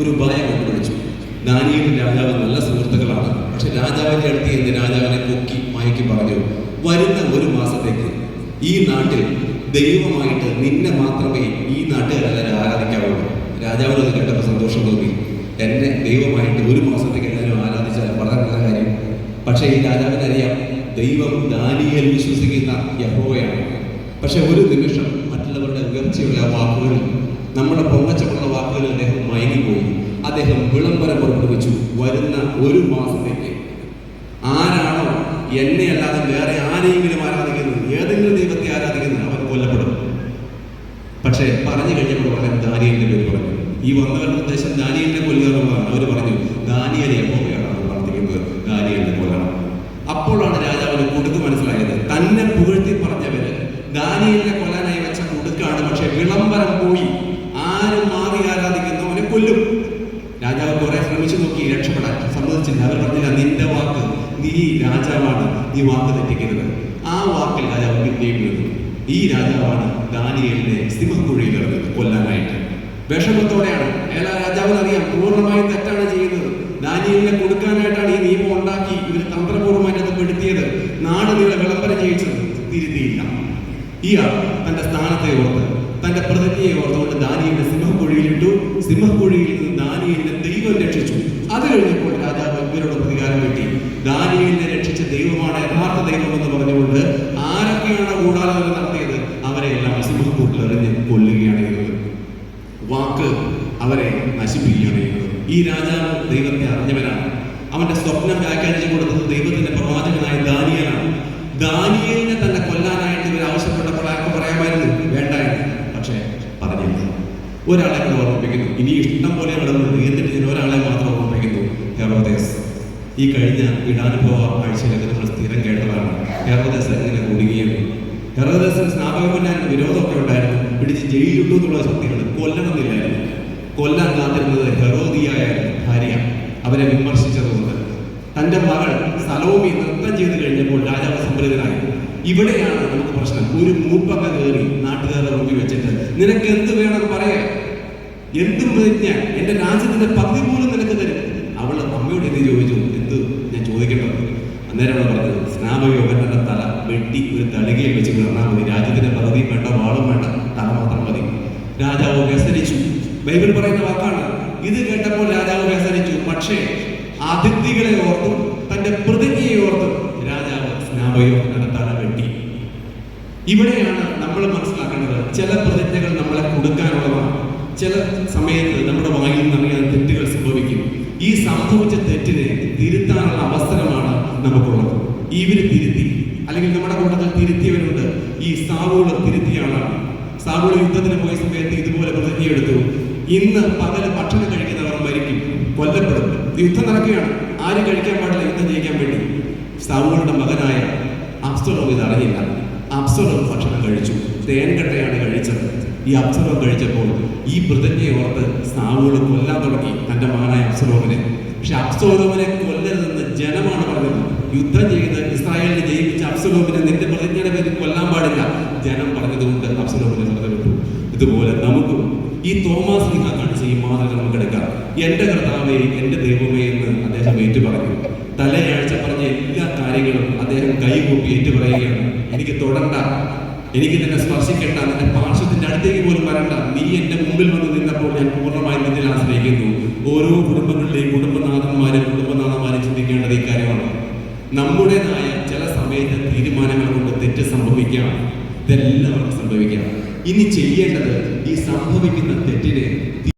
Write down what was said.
ഒരു ഉപായം കണ്ടുപിടിച്ചു ദാനിയലും രാജാവ് നല്ല സുഹൃത്തുക്കളാണ്. പക്ഷെ രാജാവിന്റെ അടുത്ത് എന്ന് രാജാവിനെ പൊക്കി മയക്കി പറഞ്ഞു വരുന്ന ഒരു മാസത്തേക്ക് ഈ നാട്ടിൽ ദൈവമായിട്ട് നിന്നെ മാത്രമേ ഈ നാട്ടുകാരെല്ലാവരും ആരാധിക്കാവുള്ളൂ. രാജാവിന് കേട്ടപ്പോൾ സന്തോഷം തോന്നി. എന്നെ ദൈവമായിട്ട് ഒരു മാസത്തേക്ക് എല്ലാവരും ആരാധിച്ചാൽ വളരെ നല്ല കാര്യം. പക്ഷേ ഈ രാജാവിന് അറിയാം ദൈവം ദാനിയൽ വിശ്വസിക്കുന്ന യഹോവയാണ്. പക്ഷെ ഒരു നിമിഷം മറ്റുള്ളവരുടെ ഉയർച്ചയുള്ള വാക്കുകളിൽ നമ്മുടെ പൊങ്ങച്ചമുള്ള വാക്കുകൾ അദ്ദേഹം മയങ്ങിപ്പോയി. അദ്ദേഹം വിളംബരം പുറപ്പെടുവിച്ചു. വരുന്ന ഒരു മാസത്തേക്ക്. ആരാണോ എന്നെ അല്ലാതെ വേറെ ആരെയെങ്കിലും ആരാധിക്കുന്നത്? ഏതെങ്കിലും ദൈവത്തെ ആരാധിക്കുന്നത്? അവൻ കൊല്ലപ്പെടും. പക്ഷേ പറഞ്ഞു കഴിഞ്ഞപ്പോൾ പറയാൻ ദാനിയലിന്റെ പേര് പറഞ്ഞു. ഈ വന്നവരുടെ ഉദ്ദേശം ദാനിയലിനെ കൊല്ലുക എന്നുള്ളതാണ്. അവർ പറഞ്ഞു ദാനിയലെ യഹോവയാണ് അവർ പ്രാർത്ഥിക്കുന്നത്. ദാനിയലിനെ കൊല്ലണം. അപ്പോഴാണ് രാജാവിന് കുടുക്ക് മനസ്സിലായത്. തന്നെ പുകഴ്ത്തി പറഞ്ഞവര് ദാനിയലിനെ കൊല്ലാനായി വെച്ച കൊടുക്കാണ് പക്ഷെ വിളംബരം പോയി ആരും മാറി ആരാധിക്കുന്നവനെ കൊല്ലും രാജാവ് ശ്രമിച്ചു നോക്കി രക്ഷപ്പെടാൻ സമ്മതിച്ചില്ല. അവർ പറഞ്ഞില്ല നിന്റെ വാക്ക് നീ രാജാവാണ് നീ വാക്ക് തെറ്റിക്കരുത് ആ വാക്കിൽ രാജാവ് പിന്നീട് ഈ രാജാവാണ് ദാനിയലിനെ സിംഹക്കുഴിയിൽ ഇറങ്ങുന്നത് കൊല്ലാനായിട്ട്. വിഷമത്തോടെയാണ്. എല്ലാ രാജാവിന് അറിയാം പൂർണമായും തെറ്റാണ് ചെയ്യുന്നത്. ദാനിയലിനെ കൊടുക്കാനായിട്ടാണ് ഈ നിയമം ഉണ്ടാക്കി ഇവർ തന്ത്രപൂർവമായിട്ട് അത് പെടുത്തിയത്. നാട് നീളെ വിളംബരം ചെയ്യിച്ചത് തിരുത്തിയില്ല. ഇയാൾ തന്റെ സ്ഥാനത്തെ ഓർത്ത് തന്റെ പ്രതിജ്ഞയെ ഓർത്തുകൊണ്ട് ദാനിയലിനെ സിംഹക്കുഴിയിലിട്ടു സിംഹക്കുഴിയിൽ നിന്ന് ദാനിയലിനെ കഴിഞ്ഞപ്പോൾ രാജാവ് ഇവരോട് പ്രതികാരം കിട്ടി. ദാനിയലിനെ രക്ഷിച്ച ദൈവമാണ് യഥാർത്ഥ ദൈവം എന്ന് പറഞ്ഞുകൊണ്ട് ആരൊക്കെയാണ് ഗൂഢാലോചന നടത്തിയത്? അവരെ എല്ലാം സിംഹക്കൂട്ടിൽ എറിഞ്ഞ് കൊല്ലുകയാണ് ചെയ്തത്. വാക്ക് അവരെ നശിപ്പിക്കുകയാണ് ചെയ്തത്. ഈ രാജാവ് ദൈവത്തെ അറിഞ്ഞവനാണ്. അവന്റെ സ്വപ്നം വ്യാഖ്യാനിച്ചു കൊടുത്തത് ദൈവത്തിന്റെ പ്രവാചകനായ ദാനിയലാണ്. ദാനിയലിനെ തന്നെ കൊല്ലാനായിട്ട് ഇവർ ആവശ്യപ്പെട്ടപ്പോൾ ആർക്ക് പറയാമായിരുന്നു. വേണ്ടായിരുന്നു. പക്ഷേ പറഞ്ഞില്ല. ഒരാളെ ഓർമ്മിപ്പിക്കുന്നു. ഇനി ഇഷ്ടം ഈ കഴിഞ്ഞ പീഠാനുഭവ ആഴ്ചയിലൊക്കെ നമ്മൾ സ്ഥിരം കേട്ടതാണ്. ഹെറോദേസ് ഇങ്ങനെ കൂടുകയും ഹെറോദേസിന് സ്നാപകമല്ലാണ്ട് വിരോധമൊക്കെ ഉണ്ടായിരുന്നു. പിടിച്ച് ജയിലിട്ടു എന്നുള്ള ശക്തികൾ കൊല്ലണമെന്നില്ലായിരുന്നു. കൊല്ലാൻ കാത്തിരുന്നത് ഹെറോദിയായ ഭാര്യ അവരെ വിമർശിച്ചതുകൊണ്ട്. തന്റെ മകൾ സലോമി നൃത്തം ചെയ്ത് കഴിഞ്ഞപ്പോൾ രാജാവ് സംപ്രീതനായി ഇവിടെയാണ് നമുക്ക് പ്രശ്നം. ഒരു മൂപ്പങ്ങ കയറി നാട്ടുകാരുടെ മുമ്പിൽ വെച്ചിട്ട് നിനക്ക് എന്ത് വേണം പറയാ എന്തും ഞാൻ എന്റെ രാജ്യത്തിന്റെ പകുതി പോലും നിനക്ക് തരും അവൾ അമ്മയോട് എന്ത് ചോദിച്ചു എന്ത് ഞാൻ ചോദിക്കേണ്ടത് അന്നേരമാണ് പറഞ്ഞത് സ്നാപയോഗന്റെ തല വെട്ടി ഒരു തളികയിൽ വെച്ച് കിടന്നാൽ മതി. രാജ്യത്തിന്റെ പകുതിയും വേണ്ട വാളും വേണ്ട തല മാത്രം മതി. രാജാവ് വ്യസനിച്ചു. ബൈബിൾ പറയുന്ന വാക്കാണ് ഇത് കേട്ടപ്പോൾ രാജാവ് വ്യസനിച്ചു. പക്ഷേ അതിഥികളെ ഓർത്തും തന്റെ പ്രതിജ്ഞയെ ഓർത്തും രാജാവ് സ്നാപയോഗന്റെ തല വെട്ടി. ഇവിടെയാണ് നമ്മൾ മനസ്സിലാക്കേണ്ടത് ചില പ്രതിജ്ഞകൾ നമ്മളെ കൊടുക്കാനുള്ളതാണ്. ചില സമയത്ത് നമ്മുടെ വായിൽ നിന്നിറങ്ങിയ തെറ്റുകൾ സംഭവിക്കും. ഈ സംഭവിച്ച തെറ്റിനെ നമുക്കുള്ളത്. ഇവർ തിരുത്തി അല്ലെങ്കിൽ നമ്മുടെ കൂട്ടത്തിൽ തിരുത്തിയവരുണ്ട്. ഈ സാവൂൾ തിരുത്തിയ ആളാണ് സാവൂൾ യുദ്ധത്തിന് പോയ സമയത്ത് ഇതുപോലെ പ്രതിജ്ഞയെടുത്തു. ഇന്ന് പകൽ ഭക്ഷണം കഴിക്കുന്നവർ മരിക്കും. കൊല്ലപ്പെടും. യുദ്ധം നടക്കുകയാണ്. ആരും കഴിക്കാൻ പാടില്ല യുദ്ധം ജയിക്കാൻ വേണ്ടി. സാവൂളുടെ മകനായ അബ്സലോം ഇത് അറിയില്ല. അബ്സലോം ഭക്ഷണം കഴിച്ചു. തേൻകട്ടയാണ് കഴിച്ചത്. ഈ അബ്സലോം കഴിച്ചപ്പോൾ ഈ പ്രതിജ്ഞയെ ഓർത്ത് സാവൂൾ കൊല്ലാൻ തുടങ്ങി തന്റെ മകനായ അബ്സലോമിനെ. പക്ഷെ അബ്സലോമിനെ കൊല്ലരുതെന്ന് ജനമാണ് പറഞ്ഞത് യുദ്ധം ചെയ്ത് ഇസ്രായേലിനെ ജയിപ്പിച്ച അബ്സലോമിനെ നിന്റെ പ്രതിജ്ഞയുടെ പേരിൽ കൊല്ലാൻ പാടില്ല. ജനം പറഞ്ഞതുകൊണ്ട് അബ്സലോമിനെ വെറുതെ ഇതുപോലെ നമുക്കും ഈ തോമസ് ലിഹ കാണിച്ച ഈ മാതൃക നമുക്ക് എടുക്കാം. എന്റെ കർത്താവേ എന്റെ ദൈവമേ എന്ന് അദ്ദേഹം ഏറ്റു പറഞ്ഞു തലയാഴ്ച പറഞ്ഞ എല്ലാ കാര്യങ്ങളും അദ്ദേഹം കൈകൂപ്പി ഏറ്റു പറയുകയാണ് എനിക്ക് തൊടണ്ട. എനിക്ക് നിന്നെ സ്പർശിക്കേണ്ട. നിന്റെ പാർശ്വത്തിന്റെ അടുത്തേക്ക് പോലും വരണ്ട. നീ എന്റെ മുമ്പിൽ വന്ന് നിന്നപ്പോൾ ഞാൻ പൂർണമായി നിന്നിൽ ആശ്രയിക്കുന്നു. ഓരോ കുടുംബങ്ങളിലെയും കുടുംബനാഥന്മാരും കുടുംബനാഥന്മാരും ചിന്തിക്കേണ്ടത് ഈ കാര്യമാണ്. നമ്മുടേതായ ചില സമയത്ത് തീരുമാനങ്ങൾ കൊണ്ട് തെറ്റ് സംഭവിക്കാം. ഇതെല്ലാവർക്കും സംഭവിക്കാം. ഇനി ചെയ്യേണ്ടത് ഈ സംഭവിക്കുന്ന തെറ്റിനെ